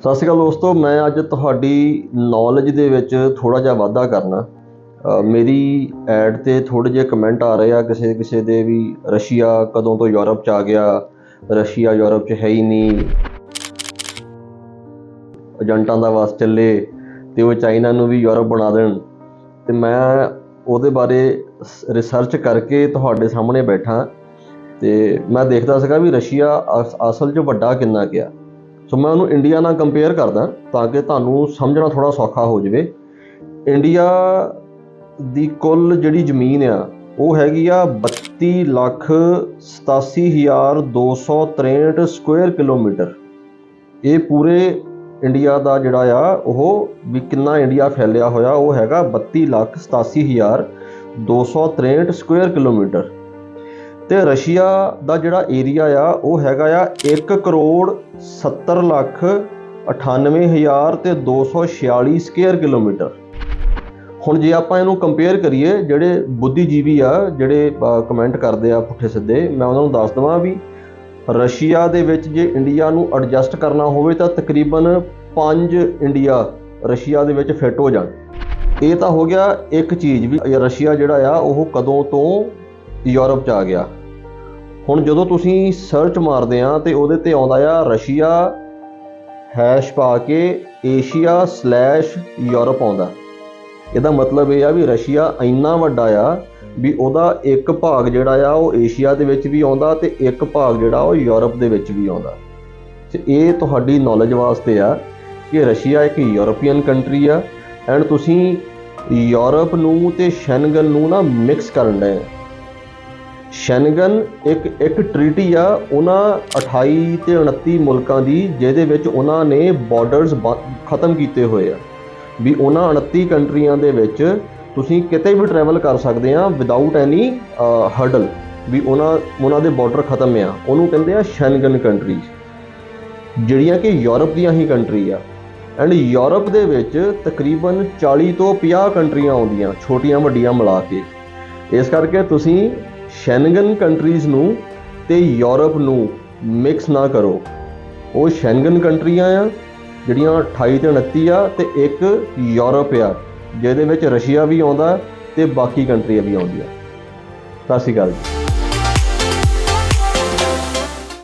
ਸਤਿ ਸ਼੍ਰੀ ਅਕਾਲ ਦੋਸਤੋ, ਮੈਂ ਅੱਜ ਤੁਹਾਡੀ ਨੌਲੇਜ ਦੇ ਵਿੱਚ ਥੋੜਾ ਜਿਹਾ ਵਾਧਾ ਕਰਨਾ। ਮੇਰੀ ਐਡ ਤੇ ਥੋੜੇ ਜਿਹੇ ਕਮੈਂਟ ਆ ਰਹੇ ਆ ਕਿਸੇ ਕਿਸੇ ਦੇ ਵੀ, ਰਸ਼ੀਆ ਕਦੋਂ ਤੋਂ ਯੂਰਪ ਚ ਆ ਗਿਆ, ਰਸ਼ੀਆ ਯੂਰਪ ਚ ਹੈ ਹੀ ਨਹੀਂ। ਏਜੰਟਾਂ ਦਾ ਵਾਸ ਚੱਲੇ ਤੇ ਉਹ ਚਾਈਨਾ ਨੂੰ ਵੀ ਯੂਰਪ ਬਣਾ ਦੇਣ। ਤੇ ਮੈਂ ਉਹਦੇ ਬਾਰੇ ਰਿਸਰਚ ਕਰਕੇ ਤੁਹਾਡੇ ਸਾਹਮਣੇ ਬੈਠਾ। ਤੇ ਮੈਂ ਦੇਖਦਾ ਸੀਗਾ ਵੀ ਰਸ਼ੀਆ ਅਸ- ਅਸਲ 'ਚ ਵੱਡਾ ਕਿੰਨਾ ਗਿਆ ਸੋ ਮੈਂ ਉਹਨੂੰ ਇੰਡੀਆ ਨਾਲ ਕੰਪੇਅਰ ਕਰਦਾ ਤਾਂ ਕਿ ਤੁਹਾਨੂੰ ਸਮਝਣਾ ਥੋੜਾ ਸੌਖਾ ਹੋ ਜਾਵੇ। ਇੰਡੀਆ ਦੀ ਕੁੱਲ ਜਿਹੜੀ ਜ਼ਮੀਨ ਆ, ਉਹ ਹੈਗੀ ਆ 32 ਲੱਖ 87263 ਸਕੁਅਰ ਕਿਲੋਮੀਟਰ ਇਹ ਪੂਰੇ ਇੰਡੀਆ ਦਾ ਜਿਹੜਾ ਆ, ਉਹ ਵੀ ਕਿੰਨਾ ਇੰਡੀਆ ਫੈਲਿਆ ਹੋਇਆ, ਉਹ ਹੈਗਾ 32 ਲੱਖ 87263 ਸਕੁਅਰ ਕਿਲੋਮੀਟਰ ਤੇ ਰਸ਼ੀਆ ਦਾ ਜਿਹੜਾ ਏਰੀਆ ਆ, ਉਹ ਹੈਗਾ ਆ 1 ਕਰੋੜ 70 ਲੱਖ 98000 ਤੇ 246 ਸਕੁਅਰ ਕਿਲੋਮੀਟਰ। ਹੁਣ ਜੇ ਆਪਾਂ ਇਹਨੂੰ ਕੰਪੇਅਰ ਕਰੀਏ, ਜਿਹੜੇ ਬੁੱਧੀਜੀਵੀ ਆ, ਜਿਹੜੇ ਕਮੈਂਟ ਕਰਦੇ ਆ ਪੁੱਠੇ ਸਿੱਧੇ, ਮੈਂ ਉਹਨਾਂ ਨੂੰ ਦੱਸ ਦਵਾਂ ਵੀ ਰਸ਼ੀਆ ਦੇ ਵਿੱਚ ਜੇ ਇੰਡੀਆ ਨੂੰ ਐਡਜਸਟ ਕਰਨਾ ਹੋਵੇ ਤਾਂ ਤਕਰੀਬਨ 5 ਇੰਡੀਆ ਰਸ਼ੀਆ ਦੇ ਵਿੱਚ ਫਿੱਟ ਹੋ ਜਾਣ। ਇਹ ਤਾਂ ਹੋ ਗਿਆ ਇੱਕ ਚੀਜ਼ ਵੀ ਰਸ਼ੀਆ ਜਿਹੜਾ ਆ, ਉਹ ਕਦੋਂ ਤੋਂ ਯੂਰਪ ਚ ਆ ਗਿਆ। ਹੁਣ ਜਦੋਂ ਤੁਸੀਂ ਸਰਚ ਮਾਰਦੇ ਆ ਤੇ ਉਹਦੇ ਤੇ ਆਉਂਦਾ ਆ ਰਸ਼ੀਆ ਹੈਸ਼ ਪਾ ਕੇ ਏਸ਼ੀਆ/ਯੂਰਪ ਆਉਂਦਾ। ਇਹਦਾ ਮਤਲਬ ਇਹ ਆ ਵੀ ਰਸ਼ੀਆ ਇੰਨਾ ਵੱਡਾ ਆ ਵੀ ਉਹਦਾ ਇੱਕ ਭਾਗ ਜਿਹੜਾ ਆ ਉਹ ਏਸ਼ੀਆ ਦੇ ਵਿੱਚ ਵੀ ਆਉਂਦਾ ਤੇ ਇੱਕ ਭਾਗ ਜਿਹੜਾ ਉਹ ਯੂਰਪ ਦੇ ਵਿੱਚ ਵੀ ਆਉਂਦਾ। ਤੇ ਇਹ ਤੁਹਾਡੀ ਨੌਲੇਜ ਵਾਸਤੇ ਆ ਕਿ ਰਸ਼ੀਆ ਇੱਕ ਯੂਰਪੀਅਨ ਕੰਟਰੀ ਆ ਐਂਡ ਤੁਸੀਂ ਯੂਰਪ ਨੂੰ ਤੇ ਸ਼ੈਨਗਨ ਨੂੰ ਨਾ ਮਿਕਸ ਕਰਨ ਡਏ ਸ਼ੈਨਗਨ ਇੱਕ ਇੱਕ ਟ੍ਰੀਟੀ ਆ, ਉਹਨਾਂ 28 ਤੇ 29 ਮੁਲਕਾਂ ਦੀ, ਜਿਹਦੇ ਵਿੱਚ ਉਹਨਾਂ ਨੇ ਬਾਰਡਰਸ ਖਤਮ ਕੀਤੇ ਹੋਏ ਆ। ਵੀ ਉਹਨਾਂ 29 ਕੰਟਰੀਆਂ ਦੇ ਵਿੱਚ ਤੁਸੀਂ ਕਿਤੇ ਵੀ ਟਰੈਵਲ ਕਰ ਸਕਦੇ ਆ ਵਿਦਆਊਟ ਐਨੀ ਹਰਡਲ ਵੀ ਉਹਨਾਂ ਉਹਨਾਂ ਦੇ ਬਾਰਡਰ ਖਤਮ ਆ। ਉਹਨੂੰ ਕਹਿੰਦੇ ਆ ਸ਼ੈਨਗਨ ਕੰਟਰੀਜ਼ ਜਿਹੜੀਆਂ ਕਿ ਯੂਰਪ ਦੀਆਂ ਹੀ ਕੰਟਰੀ ਆ। ਐਂਡ ਯੂਰਪ ਦੇ ਵਿੱਚ ਤਕਰੀਬਨ 40 ਤੋਂ 50 ਕੰਟਰੀਆਂ ਆਉਂਦੀਆਂ ਛੋਟੀਆਂ ਵੱਡੀਆਂ ਮਿਲਾ ਕੇ। ਇਸ ਕਰਕੇ ਤੁਸੀਂ ਸ਼ੈਨਗਨ ਕੰਟਰੀਜ਼ ਨੂੰ ਤੇ ਯੂਰਪ ਨੂੰ ਮਿਕਸ ਨਾ ਕਰੋ। ਉਹ ਸ਼ੈਨਗਨ ਕੰਟਰੀਆਂ ਆ, ਜਿਹੜੀਆਂ 28 ਤੇ 29 ਆ ਤੇ ਇੱਕ ਯੂਰਪ ਆ, ਜਿਹਦੇ ਵਿੱਚ ਰਸ਼ੀਆ ਵੀ ਆਉਂਦਾ ਤੇ ਬਾਕੀ ਕੰਟਰੀਆਂ ਵੀ ਆਉਂਦੀਆਂ। ਸਤਿ ਸ਼੍ਰੀ ਅਕਾਲ ਜੀ।